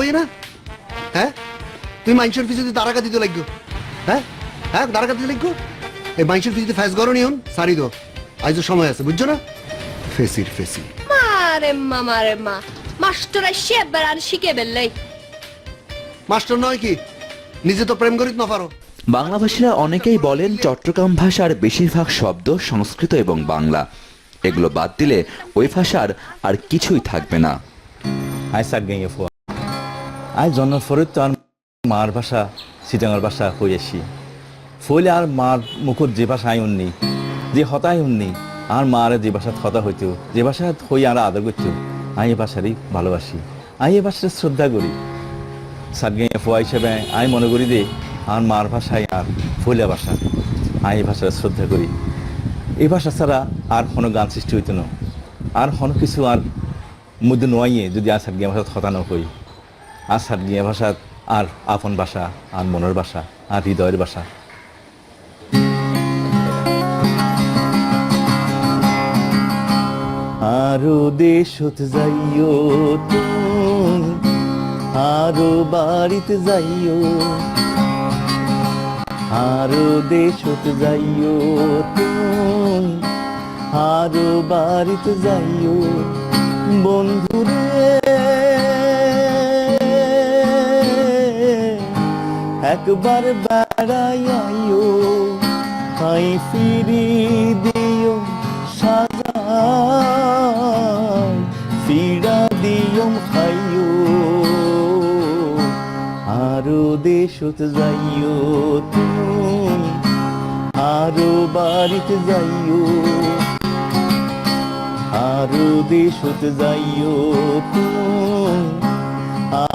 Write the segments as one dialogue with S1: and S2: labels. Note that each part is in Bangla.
S1: হই না? হ্যাঁ? তুমি মাইন্সের পিছনে তারাকা দিতে লাগছো হ্যাঁ? হ্যাঁ তারাকা দিতে লাগছো এই মাইন্সের পিছনে ফ্যাস করো নিয়ন সারি দো। আজ তো সময় আছে বুঝছ না? ফেসির ফেসি
S2: মারে মা মারে মা। মাস্টার আসছে এবার আর শিখে বেললাই
S1: মাস্টার নয় কি? নিজে তো প্রেম করিত না পারো।
S3: বাংলাভাষীরা অনেকেই বলেন চট্টগ্রাম ভাষার বেশিরভাগ শব্দ সংস্কৃত এবং বাংলা। এগুলো বাদ দিলে ওই ভাষার আর কিছুই থাকবে না।
S4: গেয়ে জন্মের পরে তো আর মার ভাষা সিটাঙার ভাষা হয়ে আসি? ফলে আর মার মুখত যে ভাষা আই উন্নি, যে হতাই উন্নি, আর মার যে ভাষা হতা হইতো, যে ভাষা হই আর আদর করতো, আই এ ভাষারই ভালোবাসি, আই এ ভাষার শ্রদ্ধা করি। সাক গেয়ে ফোয়া হিসেবে আই মনে করি দে আর মার ভাষায় আর ফইলা ভাষা, আই এই ভাষার শ্রদ্ধা করি। এই ভাষা ছাড়া আর কোনো গান সৃষ্টি হইত না। আর কোনো কিছু আর মধ্যে নোয়াইয়ে যদি আর সাতগিয়া ভাষা হতানো হই আর সাতগিয়া ভাষা আর আপন ভাষা আর মনের ভাষা আর হৃদয়ের ভাষা। আরও দেশত যাইও আরও বাড়িতে যাইও। আরও দেশত যাইও আরও বাড়িতে যাইও। বন্ধুরে একবার বেড়াই আইও আই ফিরি দিও সাজা ফিরা দিও খাইও, আরও দেশত যাইও তুমি, আরও বাড়িতে যাইও, আরও দেশত যাইও তুমি,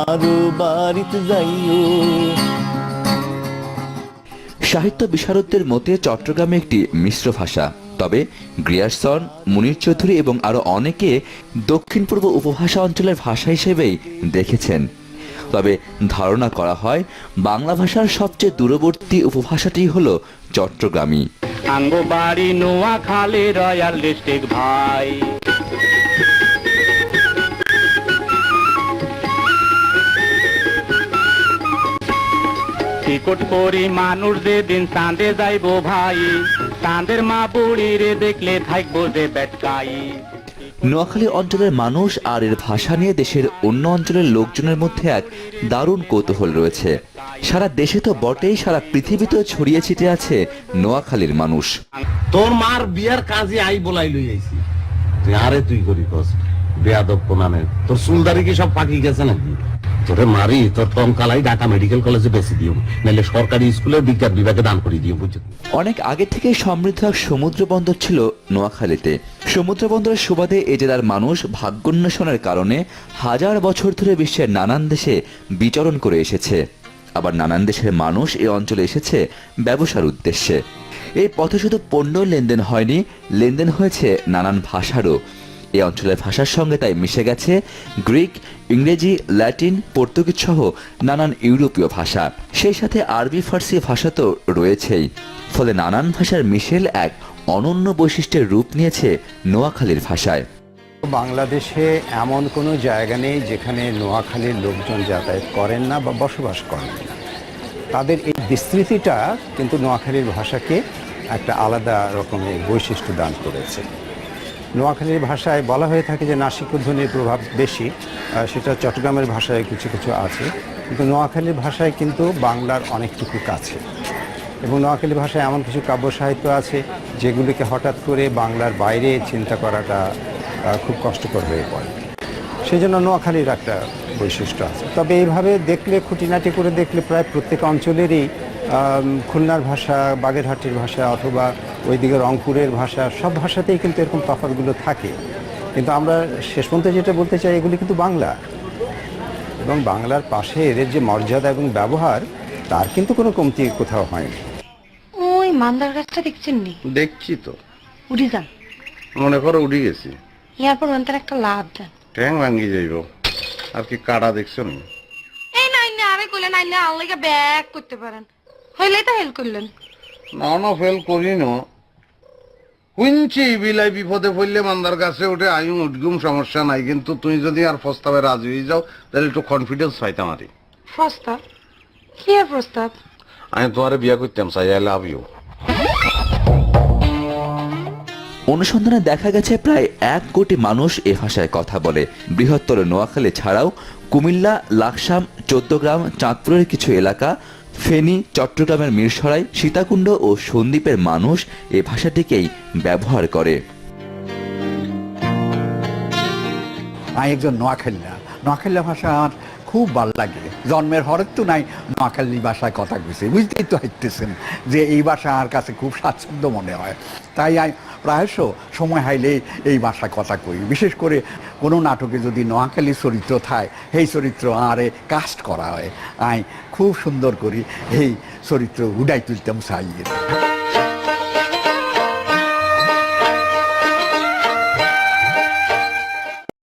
S4: আরও বাড়িতে যাইও।
S3: সাহিত্য বিশারদদের মতে চট্টগ্রামে একটি মিশ্র ভাষা। তবে গ্রিয়ারসন মুনির চৌধুরী এবং আরও অনেকে দক্ষিণ পূর্ব উপভাষা অঞ্চলের ভাষা হিসেবেই দেখেছেন। তবে ধারণা করা হয়, বাংলা ভাষার সবচেয়ে দূরবর্তী উপভাষাটি হল চট্টগ্রামী।
S5: আঙ্গো বাড়ি নোয়া খালে রয়্যাল ডিস্ট্রিক্ট, ভাই। টিকট করি মানুষ যেদিন চাঁদে যাইবো ভাই চাঁদের মা বুড়ি রে দেখলে থাকব যে বেটকাই
S3: নোয়াখালী অঞ্চলের মানুষ আর এর ভাষা নিয়ে দেশের অন্য অঞ্চলের লোকজনের মধ্যে এক দারুণ কৌতূহল রয়েছে। সারা দেশে তো বটেই সারা পৃথিবীতেও ছড়িয়ে ছিটে আছে নোয়াখালীর মানুষ।
S6: তোর মার বিয়ার কাজে আই বলাই লই আইছি। তুই আরে তুই করি কস বেয়াদব কোনানে। তোর সুলদারি কি সব পাকি গেছে নাকি? তোরে মারি, তোর কম কালাই ঢাকা মেডিকেল কলেজে বেশি দিও। নাহলে সরকারি স্কুলের বিজ্ঞান বিভাগে দান করে দিও, বুঝছ?
S3: অনেক আগে থেকে সমৃদ্ধ সমুদ্র বন্দর ছিল নোয়াখালীতে। সমুদ্র বন্দরের সুবাদে এ জেলার মানুষ ভাগ্যোন্বেষণের কারণে হাজার বছর ধরে বিশ্বের নানান দেশে বিচরণ করে এসেছে। আবার নানান দেশের মানুষ এই অঞ্চলে এসেছে ব্যবসার উদ্দেশ্যে। এই পথে শুধু পণ্য লেনদেন হয়নি, লেনদেন হয়েছে নানান ভাষারও। এই অঞ্চলের ভাষার সঙ্গে তাই মিশে গেছে গ্রিক, ইংরেজি, ল্যাটিন, পর্তুগিজ সহ নানান ইউরোপীয় ভাষা। সেই সাথে আরবি, ফার্সি ভাষা তো রয়েছেই। ফলে নানান ভাষার মিশেল এক অনন্য বৈশিষ্ট্যের রূপ নিয়েছে নোয়াখালীর ভাষায়।
S7: বাংলাদেশে এমন কোনো জায়গা নেই যেখানে নোয়াখালীর লোকজন যাতায়াত করেন না বা বসবাস করেন না। তাদের এই বিস্তৃতিটা কিন্তু নোয়াখালীর ভাষাকে একটা আলাদা রকমের বৈশিষ্ট্য দান করেছে। নোয়াখালীর ভাষায় বলা হয়ে থাকে যে নাসিক ধ্বনির প্রভাব বেশি সেটা চট্টগ্রামের ভাষায় কিছু কিছু আছে। কিন্তু নোয়াখালীর ভাষায় কিন্তু বাংলার অনেকটুকু কাছে। এবং নোয়াখালী ভাষায় এমন কিছু কাব্য সাহিত্য আছে যেগুলিকে হঠাৎ করে বাংলার বাইরে চিন্তা করাটা খুব কষ্টকর হয়ে পড়ে। সেই জন্য নোয়াখালীর একটা বৈশিষ্ট্য আছে। তবে এইভাবে দেখলে, খুঁটিনাটি করে দেখলে প্রায় প্রত্যেক অঞ্চলেরই খুলনার ভাষা, বাগেরহাটের ভাষা অথবা ওইদিকে রংপুরের ভাষা সব ভাষাতেই কিন্তু এরকম তফাৎগুলো থাকে। কিন্তু আমরা শেষ পর্যন্ত যেটা বলতে চাই এগুলি কিন্তু বাংলা। এবং বাংলার পাশে এদের যে মর্যাদা এবং ব্যবহার তার কিন্তু কোনো কমতি কোথাও হয়নি।
S8: ওই মান্দার গাছটা দেখছেন নি?
S6: দেখছি তো।
S8: উড়ি যান।
S6: মনে করো উঠে গেছি।
S8: এরপর অন্তর একটা লাভ দেন।
S6: ট্যাং ভাঙ্গি যাইব। আর কি কাটা দেখছ না?
S8: এই নাই না আরে কইলেন নাই না আল্লাহকে ব্যাক করতে পারেন। হইলে তো হেল্প করলেন।
S6: না না ফেল করি শুনছি বিলাই বিপদে পড়লে মান্দার কাছে উঠে আয়ু উঠগুম সমস্যা নাই কিন্তু তুমি যদি আর প্রস্তাবে রাজি হয়ে যাও তাহলে একটু কনফিডেন্স পাইতাম আরে
S8: প্রস্তাব? কি আর প্রস্তাব?
S6: আমি তোমার বিয়া করতাম চাই আই লাভ ইউ
S3: অনুসন্ধানে দেখা গেছে প্রায় এক কোটি মানুষ এ ভাষায় কথা বলে। বৃহত্তর নোয়াখালী ছাড়াও কুমিল্লা লাকসাম চোদ্দগ্রাম চাঁদপুরের কিছু এলাকা ফেনী, চট্টগ্রামের মিরসরাই, সীতাকুণ্ড ও সন্দ্বীপের মানুষ এ ভাষাটিকেই ব্যবহার করে।
S9: আমি একজন নোয়াখালীরা। নোয়াখালীরা ভাষা আমার খুব ভালো লাগে। জন্মের হরের তো নাই নোয়াখালী ভাষায় কথা কইছে। বুঝতেই তো হাইতেছেন যে এই ভাষা আমার কাছে খুব স্বাচ্ছন্দ্য মনে হয়। তাই আমি প্রায়শ সময় হাইলে এই ভাষা কথা কই। বিশেষ করে কোনো নাটকে যদি নোয়াখালী চরিত্র থায়, সেই চরিত্র আরে কাস্ট করা হয়। আই, খুব সুন্দর করি এই চরিত্র উডাই তুলতাম চাই